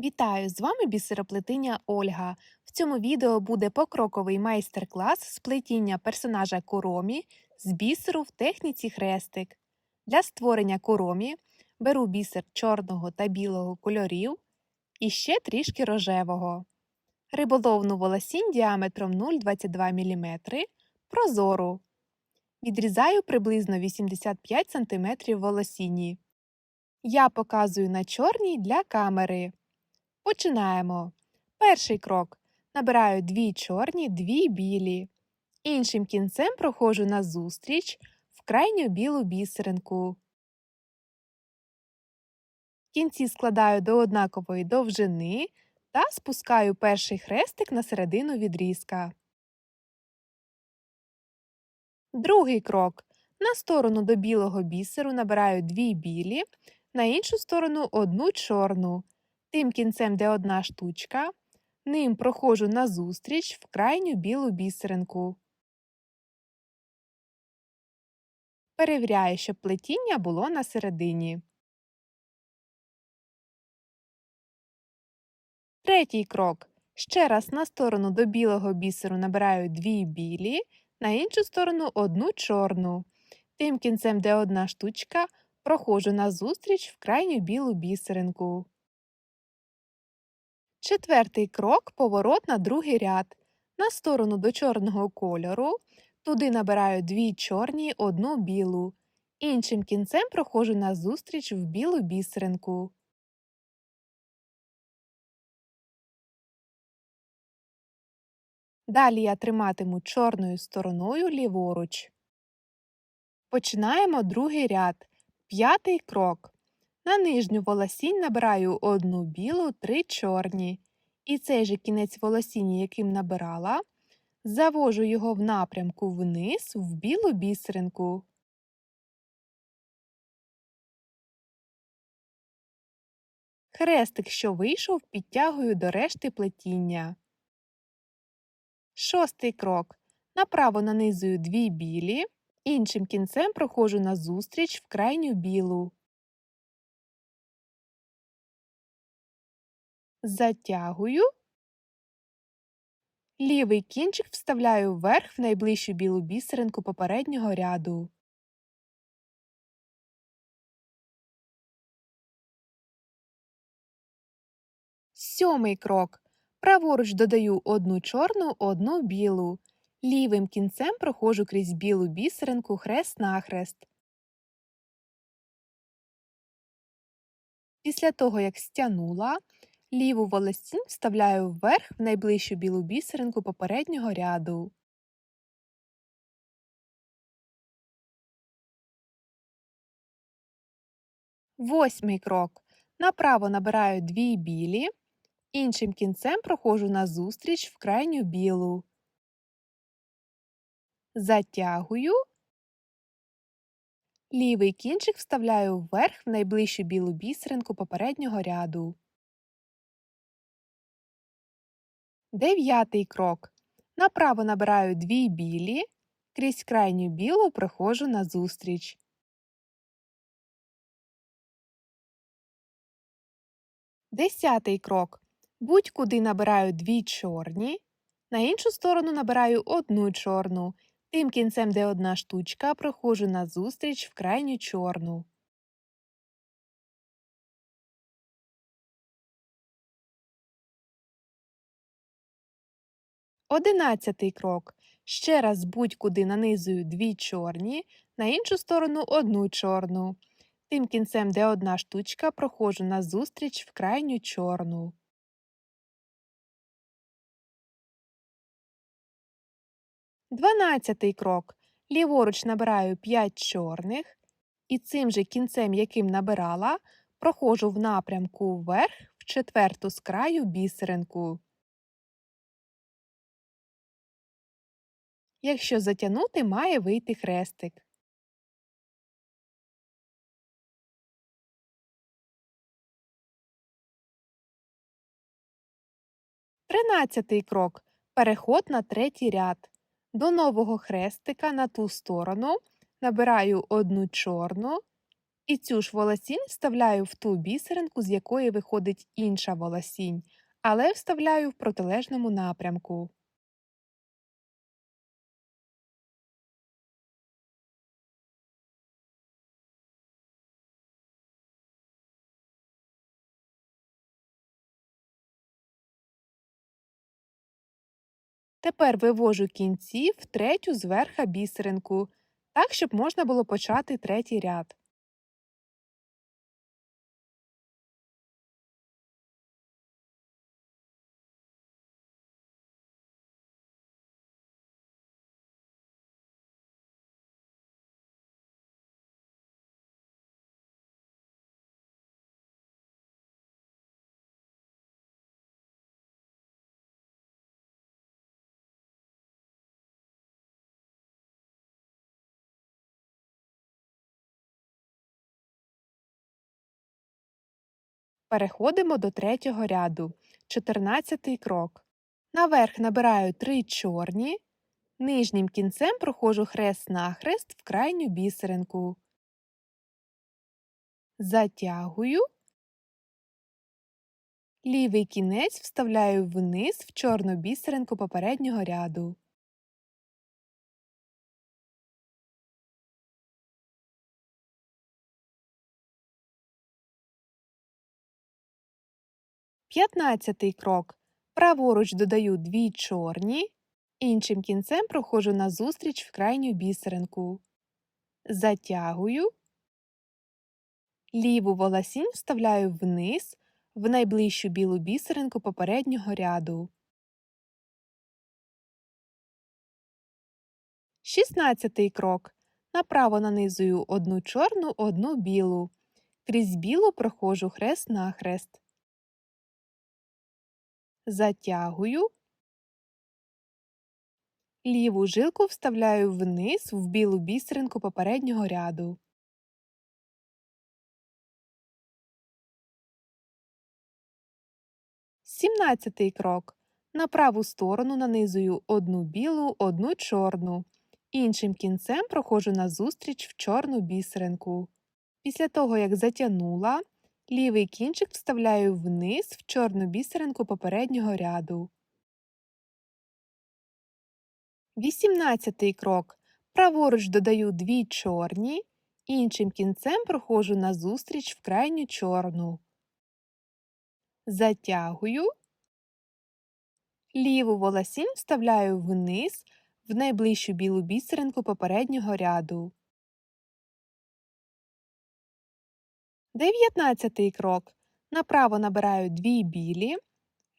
Вітаю! З вами бісероплетиня Ольга. В цьому відео буде покроковий майстер-клас з плетіння персонажа Коромі з бісеру в техніці хрестик. Для створення коромі беру бісер чорного та білого кольорів і ще трішки рожевого. Риболовну волосінь діаметром 0,22 мм прозору. Відрізаю приблизно 85 см волосіні. Я показую на чорній для камери. Починаємо. Перший крок. Набираю дві чорні, дві білі. Іншим кінцем проходжу назустріч в крайню білу бісеринку. Кінці складаю до однакової довжини та спускаю перший хрестик на середину відрізка. Другий крок. На сторону до білого бісеру набираю дві білі, на іншу сторону одну чорну. Тим кінцем, де одна штучка, ним проходжу назустріч в крайню білу бісеринку. Перевіряю, щоб плетіння було на середині. Третій крок. Ще раз на сторону до білого бісеру набираю дві білі, на іншу сторону одну чорну. Тим кінцем, де одна штучка, проходжу назустріч в крайню білу бісеринку. Четвертий крок поворот на другий ряд. На сторону до чорного кольору. Туди набираю дві чорні, одну білу. Іншим кінцем проходжу назустріч в білу бісеринку. Далі я триматиму чорною стороною ліворуч. Починаємо другий ряд. П'ятий крок. На нижню волосінь набираю одну білу, три чорні. І цей же кінець волосіння, яким набирала, завожу його в напрямку вниз в білу бісеринку. Хрестик, що вийшов, підтягую до решти плетіння. Шостий крок. Направо нанизую дві білі, іншим кінцем проходжу назустріч в крайню білу. Затягую. Лівий кінчик вставляю вверх в найближчу білу бісеринку попереднього ряду. Сьомий крок. Праворуч додаю одну чорну, одну білу. Лівим кінцем проходжу крізь білу бісеринку хрест-нахрест. Після того, як стягнула, ліву волосінь вставляю вверх в найближчу білу бісеринку попереднього ряду. Восьмий крок. Направо набираю дві білі, іншим кінцем проходжу назустріч в крайню білу. Затягую. Лівий кінчик вставляю вверх в найближчу білу бісеринку попереднього ряду. Дев'ятий крок. Направо набираю дві білі, крізь крайню білу проходжу назустріч. Десятий крок. Будь-куди набираю дві чорні, на іншу сторону набираю одну чорну, тим кінцем, де одна штучка, проходжу назустріч в крайню чорну. Одинадцятий крок. Ще раз будь-куди нанизую дві чорні, на іншу сторону одну чорну. Тим кінцем, де одна штучка, проходжу назустріч в крайню чорну. Дванадцятий крок. Ліворуч набираю 5 чорних, і цим же кінцем, яким набирала, проходжу в напрямку вверх в четверту з краю бісеринку. Якщо затягнути, має вийти хрестик. Тринадцятий крок. Переход на третій ряд. До нового хрестика на ту сторону набираю одну чорну, І цю ж волосінь вставляю в ту бісеринку, з якої виходить інша волосінь, але вставляю в протилежному напрямку. Тепер вивожу кінці в третю зверха бісеринку, так, щоб можна було почати третій ряд. Переходимо до третього ряду. 14 крок. Наверх набираю 3 чорні, нижнім кінцем проходжу хрест-нахрест в крайню бісеринку. Затягую. Лівий кінець вставляю вниз в чорну бісеринку попереднього ряду. П'ятнадцятий крок. Праворуч додаю дві чорні, іншим кінцем проходжу назустріч в крайню бісеринку. Затягую. Ліву волосінь вставляю вниз в найближчу білу бісеринку попереднього ряду. Шістнадцятий крок. Направо нанизую одну чорну, одну білу. Крізь білу проходжу хрест-нахрест. Затягую. Ліву жилку вставляю вниз в білу бісеринку попереднього ряду. Сімнадцятий крок. На праву сторону нанизую одну білу, одну чорну. Іншим кінцем проходжу назустріч в чорну бісеринку. Після того, як затягнула, лівий кінчик вставляю вниз в чорну бісеринку попереднього ряду. Вісімнадцятий крок. Праворуч додаю дві чорні, іншим кінцем проходжу назустріч в крайню чорну. Затягую. Ліву волосінь вставляю вниз в найближчу білу бісеринку попереднього ряду. Дев'ятнадцятий крок. Направо набираю дві білі,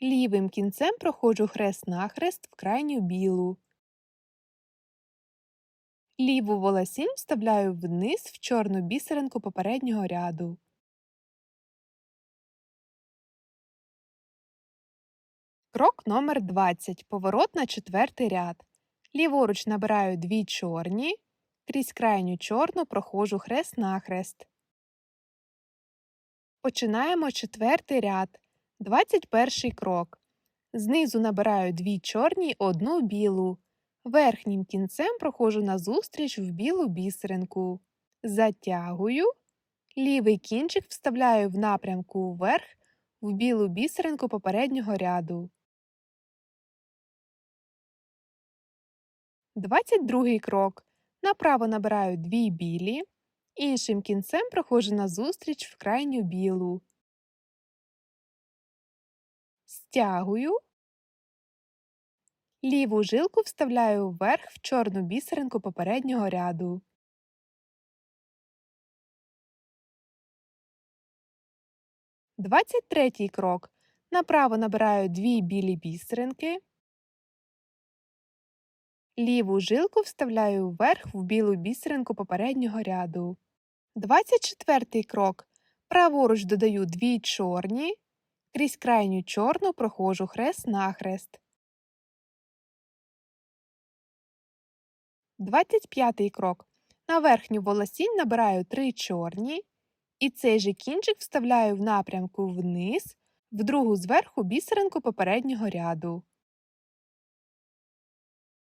лівим кінцем проходжу хрест-нахрест в крайню білу. Ліву волосінь вставляю вниз в чорну бісеринку попереднього ряду. Крок номер 20. Поворот на четвертий ряд. Ліворуч набираю дві чорні, крізь крайню чорну проходжу хрест-нахрест. Починаємо четвертий ряд. 21 крок. Знизу набираю дві чорні, одну білу. Верхнім кінцем проходжу назустріч в білу бісеринку. Затягую. Лівий кінчик вставляю в напрямку вверх в білу бісеринку попереднього ряду. 22 крок. Направо набираю дві білі, іншим кінцем проходжу назустріч в крайню білу. Стягую. Ліву жилку вставляю вверх в чорну бісеринку попереднього ряду. Двадцять третій крок. Направо набираю дві білі бісеринки. Ліву жилку вставляю вверх в білу бісеринку попереднього ряду. 24 крок. Праворуч додаю дві чорні, крізь крайню чорну проходжу хрест-нахрест. 25 крок. На верхню волосінь набираю три чорні, і цей же кінчик вставляю в напрямку вниз, в другу зверху бісеринку попереднього ряду.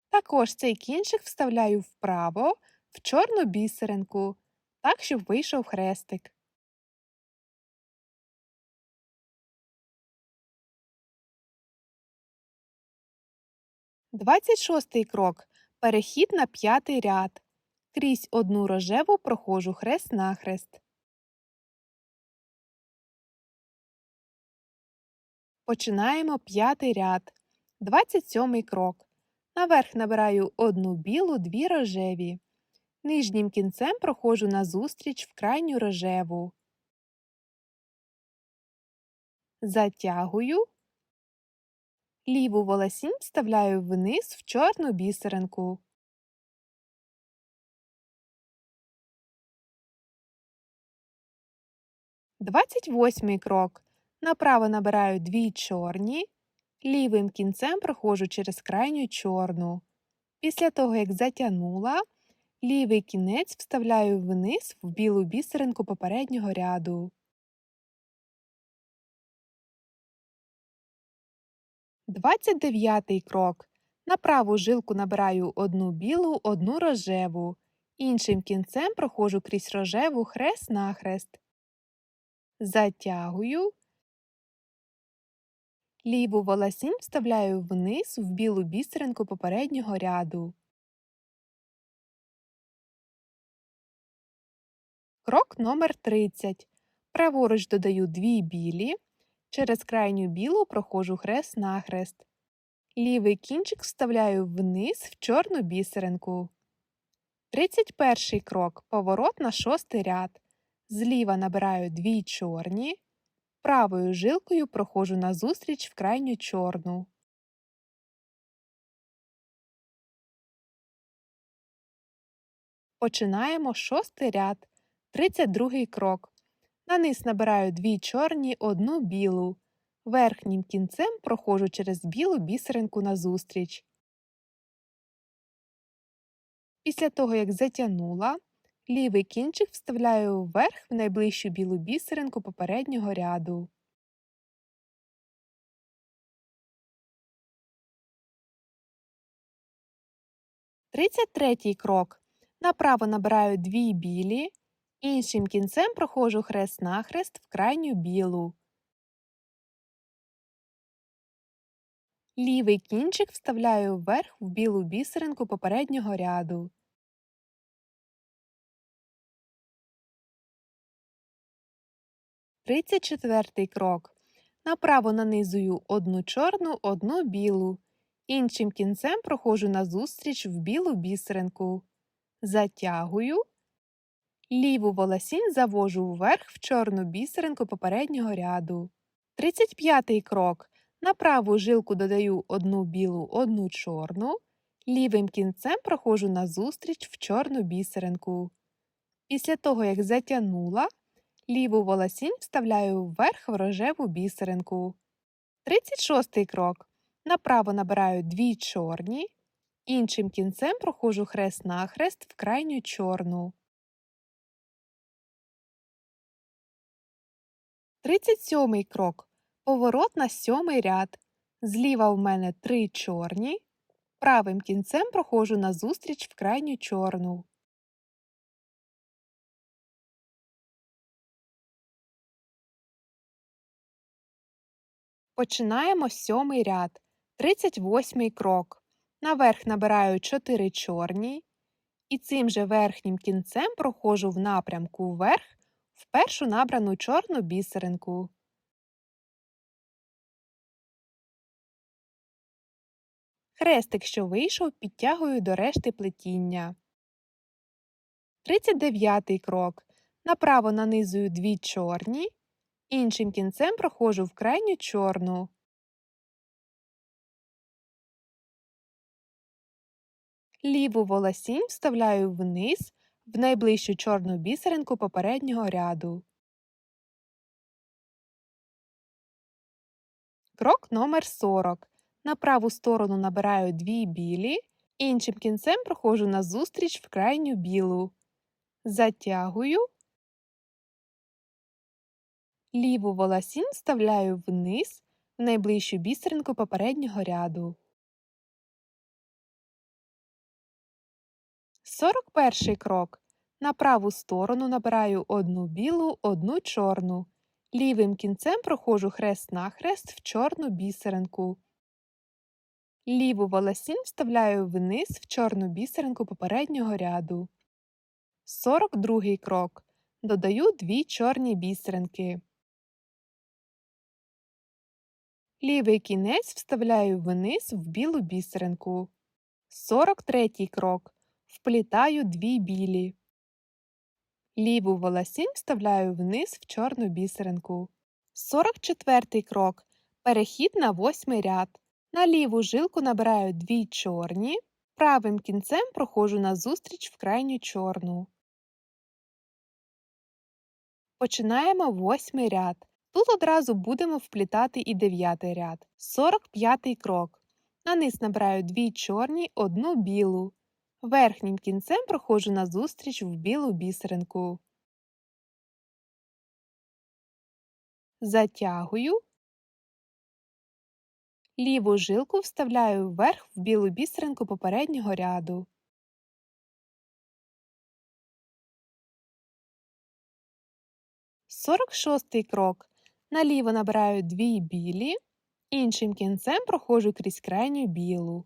Також цей кінчик вставляю вправо в чорну бісеринку. Так, щоб вийшов хрестик. Двадцять шостий крок. Перехід на п'ятий ряд. Крізь одну рожеву проходжу хрест-нахрест. Починаємо п'ятий ряд. 27 крок. Наверх набираю одну білу, дві рожеві. Нижнім кінцем проходжу назустріч в крайню рожеву. Затягую. Ліву волосінь вставляю вниз в чорну бісеринку. Двадцять восьмий крок. Направо набираю дві чорні, лівим кінцем проходжу через крайню чорну. Після того, як затягнула, лівий кінець вставляю вниз в білу бісеринку попереднього ряду. Двадцять дев'ятий крок. На праву жилку набираю одну білу, одну рожеву. Іншим кінцем проходжу крізь рожеву хрест-нахрест. Затягую. Ліву волосінь вставляю вниз в білу бісеринку попереднього ряду. Крок номер 30. Праворуч додаю дві білі. Через крайню білу проходжу хрест-нахрест. Лівий кінчик вставляю вниз в чорну бісеринку. 31 крок. Поворот на шостий ряд. Зліва набираю дві чорні. Правою жилкою проходжу назустріч в крайню чорну. Починаємо шостий ряд. 32 крок. На низ набираю дві чорні, одну білу. Верхнім кінцем проходжу через білу бісеринку назустріч. Після того, як затягнула, лівий кінчик вставляю вверх в найближчу білу бісеринку попереднього ряду. Тридцять третій крок. Направо набираю дві білі, іншим кінцем проходжу хрест-нахрест в крайню білу. Лівий кінчик вставляю вверх в білу бісеринку попереднього ряду. Тридцять четвертий крок. Направо нанизую одну чорну, одну білу. Іншим кінцем проходжу назустріч в білу бісеринку. Затягую. Ліву волосінь завожу вверх в чорну бісеринку попереднього ряду. 35 крок. На праву жилку додаю одну білу, одну чорну. Лівим кінцем проходжу назустріч в чорну бісеринку. Після того, як затягнула, ліву волосінь вставляю вверх в рожеву бісеринку. 36 крок. Направо набираю дві чорні. Іншим кінцем проходжу хрест-нахрест в крайню чорну. 37 крок. Поворот на сьомий ряд. Зліва в мене три чорні. Правим кінцем проходжу назустріч в крайню чорну. Починаємо сьомий ряд. 38 крок. Наверх набираю 4 чорні. І цим же верхнім кінцем проходжу в напрямку вверх в першу набрану чорну бісеринку. Хрестик, що вийшов, підтягую до решти плетіння. 39 крок. Направо нанизую дві чорні. Іншим кінцем проходжу в крайню чорну. Ліву волосінь вставляю вниз в найближчу чорну бісеринку попереднього ряду. Крок номер 40. На праву сторону набираю дві білі, іншим кінцем проходжу назустріч в крайню білу. Затягую. Ліву волосінь вставляю вниз в найближчу бісеринку попереднього ряду. 41 крок. На праву сторону набираю одну білу, одну чорну. Лівим кінцем проходжу хрест-нахрест в чорну бісеринку. Ліву волосінь вставляю вниз в чорну бісеринку попереднього ряду. 42 крок. Додаю дві чорні бісеринки. Лівий кінець вставляю вниз в білу бісеринку. 43 крок. Вплітаю дві білі. Ліву волосінь вставляю вниз в чорну бісеринку. 44 крок. Перехід на восьмий ряд. На ліву жилку набираю дві чорні. Правим кінцем проходжу назустріч в крайню чорну. Починаємо восьмий ряд. Тут одразу будемо вплітати і дев'ятий ряд. 45 крок. На низ набираю дві чорні, одну білу. Верхнім кінцем проходжу назустріч в білу бісеринку. Затягую. Ліву жилку вставляю вверх в білу бісеринку попереднього ряду. Сорок шостий крок. Наліво набираю дві білі, іншим кінцем проходжу крізь крайню білу.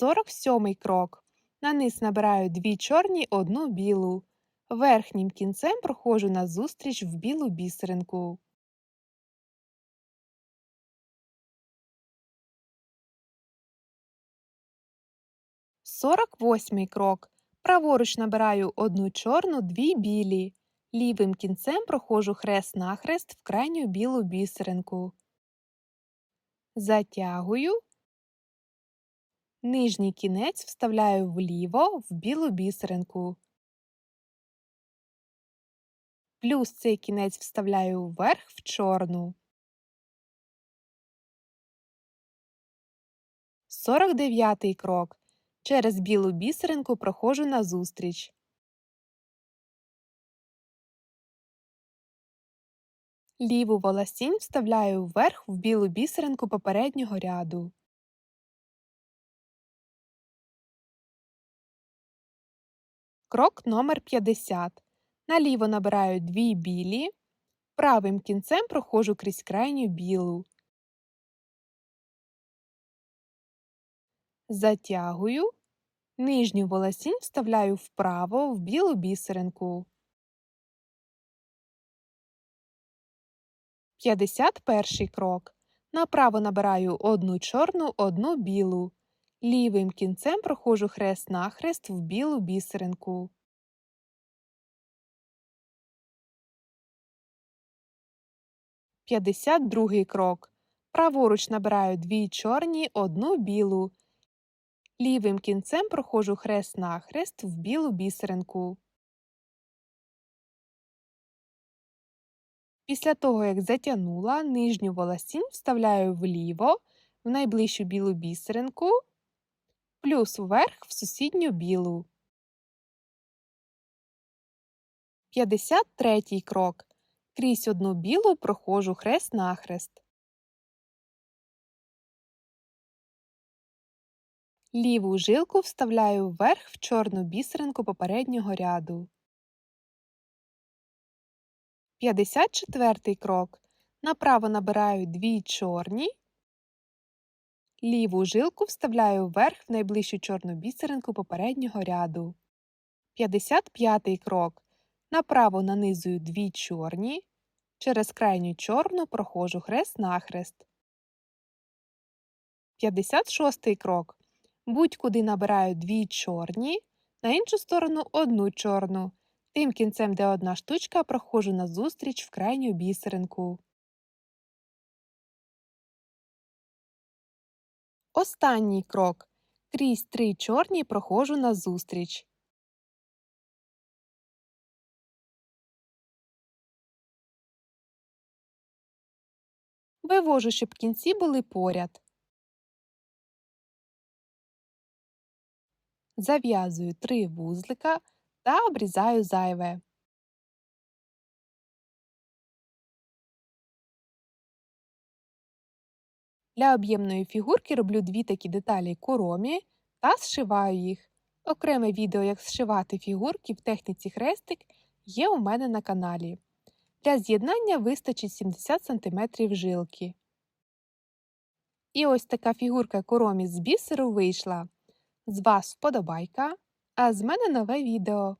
Сорок сьомий крок. На низ набираю дві чорні, одну білу. Верхнім кінцем проходжу назустріч в білу бісеринку. Сорок восьмий крок. Праворуч набираю одну чорну, дві білі. Лівим кінцем проходжу хрест-нахрест в крайню білу бісеринку. Затягую. Нижній кінець вставляю вліво в білу бісеринку. Плюс цей кінець вставляю вверх в чорну. 49 крок. Через білу бісеринку проходжу назустріч. Ліву волосінь вставляю вверх в білу бісеринку попереднього ряду. Крок номер 50. Наліво набираю дві білі, правим кінцем проходжу крізь крайню білу. Затягую. Нижню волосінь вставляю вправо в білу бісеринку. 51 крок. Направо набираю одну чорну, одну білу. Лівим кінцем проходжу хрест-нахрест в білу бісеринку. П'ятдесят другий крок. Праворуч набираю дві чорні, одну білу. Лівим кінцем проходжу хрест-нахрест в білу бісеринку. Після того, як затягнула, нижню волосінь вставляю вліво в найближчу білу бісеринку плюс вверх в сусідню білу. 53 крок. Крізь одну білу проходжу хрест-нахрест. Ліву жилку вставляю вверх в чорну бісеринку попереднього ряду. 54 крок. Направо набираю дві чорні Ліву жилку вставляю вверх в найближчу чорну бісеринку попереднього ряду. 55 крок. Направо нанизую дві чорні. Через крайню чорну проходжу хрест-нахрест. 56 крок. Будь-куди набираю дві чорні, на іншу сторону одну чорну. Тим кінцем, де одна штучка, проходжу назустріч в крайню бісеринку. Останній крок. Крізь три чорні проходжу назустріч. Вивожу, щоб кінці були поряд. Зав'язую три вузлика та обрізаю зайве. Для об'ємної фігурки роблю дві такі деталі куромі та зшиваю їх. Окреме відео, як зшивати фігурки в техніці хрестик, є у мене на каналі. Для з'єднання вистачить 70 см жилки. І ось така фігурка коромі з бісеру вийшла. З вас вподобайка, а з мене нове відео.